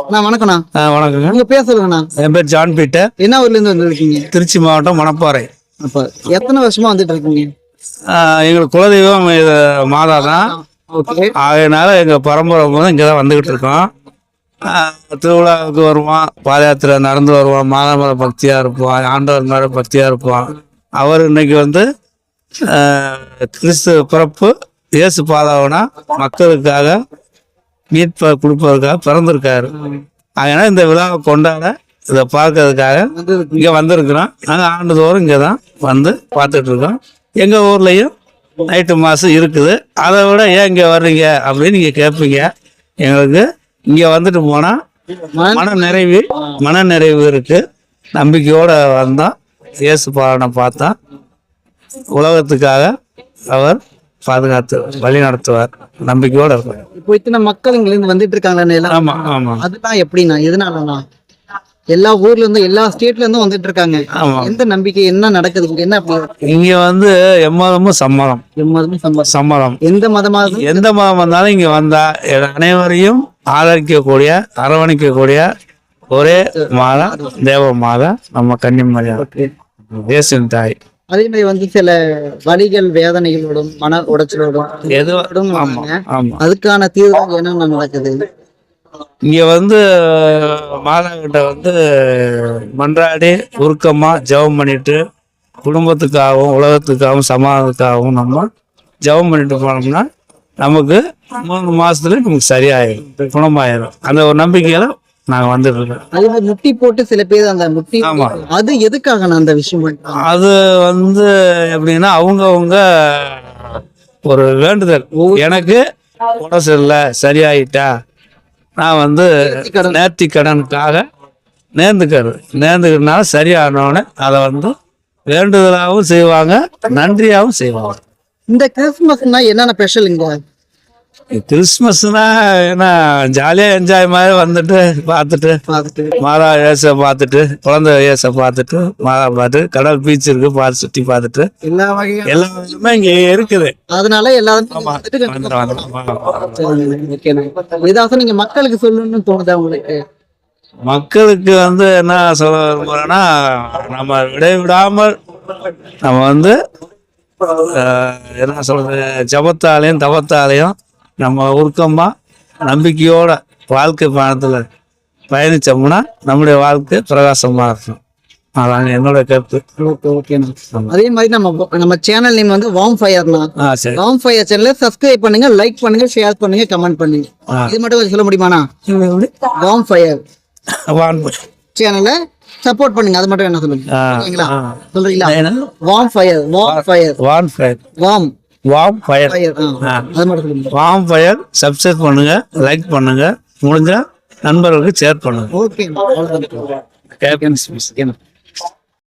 அண்ணா வணக்கம்ண்ணா. வணக்கங்க. உங்க பேர் சொல்லுங்கண்ணா. என் பேர் ஜான் பீட்டர் என்ன ஊர்ல இருந்து வந்திருக்கீங்க? திருச்சி மாவட்டம் மணப்பாறை. அப்ப எத்தனை வருஷமா வந்துட்டு இருக்கீங்க எங்களுக்கு குலதெய்வம் மாதா தான் அதனால எங்கள் பரம்பரை முதல் இங்கே தான் வந்துக்கிட்டு இருக்கோம் திருவிழாவுக்கு வருவோம். பாத யாத்திரை நடந்து வருவோம். மாதாமர பக்தியாக இருப்போம். ஆண்டவர் மேலே பக்தியாக இருப்போம். அவர் இன்னைக்கு வந்து கிறிஸ்து பிறப்பு இயேசு பாதாவனா மக்களுக்காக மீட் கொடுப்பதற்காக பிறந்திருக்காரு. அதனால் இந்த விழாவை கொண்டாட இதை பார்க்கறதுக்காக இங்கே வந்திருக்கிறோம். நாங்கள் ஆண்டுதோறும் இங்கே தான் வந்து பார்த்துட்டு இருக்கோம் எங்கள் ஊர்லேயும் நைட்டு மாதம் இருக்குது. அதை விட ஏன் இங்கே வர்றீங்க அப்படின்னு நீங்கள் கேட்பீங்க. எங்களுக்கு இங்கே வந்துட்டு போனால் மன நிறைவு மன நிறைவு இருக்கு. நம்பிக்கையோடு வந்தோம் இயேசு பாலனை பார்த்தா உலகத்துக்காக அவர் பாதுகாத்து வழி நடத்துவார். நம்பிக்கையோடு இருப்பார். இப்போ இத்தனை மக்கள் இங்க இருந்து வந்துட்டு இருக்காங்களே ஆமாம் ஆமாம் அதுதான் எப்படிண்ணா? எதனாலண்ணா? எல்லா ஊர்ல இருந்தும் எல்லா ஸ்டேட்ல இருந்தும் வந்துட்டு இருக்காங்க. எந்த நம்பிக்கை என்ன நடக்குது? என்ன இங்கே வந்து எம்மதமும் சம்மதம். எம்மதமும் சம்பளம் சம்மதம். எந்த மதமா எந்த மதம் வந்தாலும் இங்க வந்தா அனைவரையும் ஆதரிக்கக்கூடிய அரவணைக்கக்கூடிய ஒரே மாதா தேவ மாதா நம்ம கன்னிமரியா இயேசுவின் தாய். அதே மாதிரி வந்து சில வலிகள் வேதனைகளோடும் மன உடைச்சலோடும். ஆமா அதுக்கான தீர்வு என்னென்ன நடக்குது? இங்க வந்து மாதா கிட்ட வந்து மன்றாடி உருக்கமா ஜெபம் பண்ணிட்டு குடும்பத்துக்காகவும் உலகத்துக்காகவும் சமாதானத்துக்காகவும் நம்ம ஜெபம் பண்ணிட்டு போனோம்னா நமக்கு மூணு மாசத்துல நமக்கு சரியாயிடும் குணமாயிடும் அந்த ஒரு நம்பிக்கையில நாங்க வந்துட்டு அதே முட்டி போட்டு சில பேர் அந்த முட்டி. அது எதுக்காக நான் அந்த விஷயம் அது வந்து எப்படின்னா அவங்கவங்க ஒரு வேண்டுதல். எனக்கு உடம்பு சரியில்லை சரியாயிட்டா நான் வந்து. நேர்த்தி கடனுக்காக நேர்ந்துக்கிறது. நேர்ந்துக்கிறதுனால சரியானோடனே அதை வந்து வேண்டுதலாகவும் செய்வாங்க நன்றியாகவும் செய்வாங்க. இந்த கிறிஸ்துமஸ்னா என்னென்ன ஸ்பெஷல் இங்க? கிறிஸ்மஸ்னா என்ன ஜாலியாக என்ஜாய் மாதிரி வந்துட்டு பார்த்துட்டு பார்த்துட்டு மாதா ஏச பார்த்துட்டு குழந்தை ஏச பார்த்துட்டு மாதா பார்த்து கடல் பீச் இருக்கு பார்த்து சுற்றி பார்த்துட்டு எல்லா வகையும் எல்லா இதுமே இங்கே இருக்குது அதனால எல்லாரும் நீங்க மக்களுக்கு சொல்லணும்னு தோணுதா உங்களுக்கு மக்களுக்கு வந்து என்ன சொல்ல விரும்புறேன்னா நம்ம விடைவிடாமல் நம்ம வந்து என்ன சொல்றது ஜபத்தாலையும் தவத்தாலையும் நம்ம உருக்கமா நம்பிக்கையோட வாழ்க்கை பயணத்துல பயணிச்சோம்னா நம்முடைய வாழ்க்கை பிரகாசமா இருக்கும். அதாங்க என்னோட கருத்து. அதே மாதிரி நம்ம நம்ம சேனல் நேம் வந்து வாம் ஃபயர்னா ஆ சரி. வாம் ஃபயர் சேனலை சப்ஸ்கிரைப் பண்ணுங்க லைக் பண்ணுங்க ஷேர் பண்ணுங்க கமெண்ட் பண்ணுங்க. இது மட்டும் கொஞ்சம் சொல்ல முடியுமாண்ணா? வாம் ஃபயர் சேனலை சப்போர்ட் பண்ணுங்க அது மட்டும் என்ன சொல்லுங்க. சொல்றீங்களா? Warm fire warm fire warm fire warm warm fire warm fire subscribe பண்ணுங்க லைக் பண்ணுங்க முடிஞ்சா நண்பர்களுக்கு ஷேர் பண்ணுங்க. ஓகே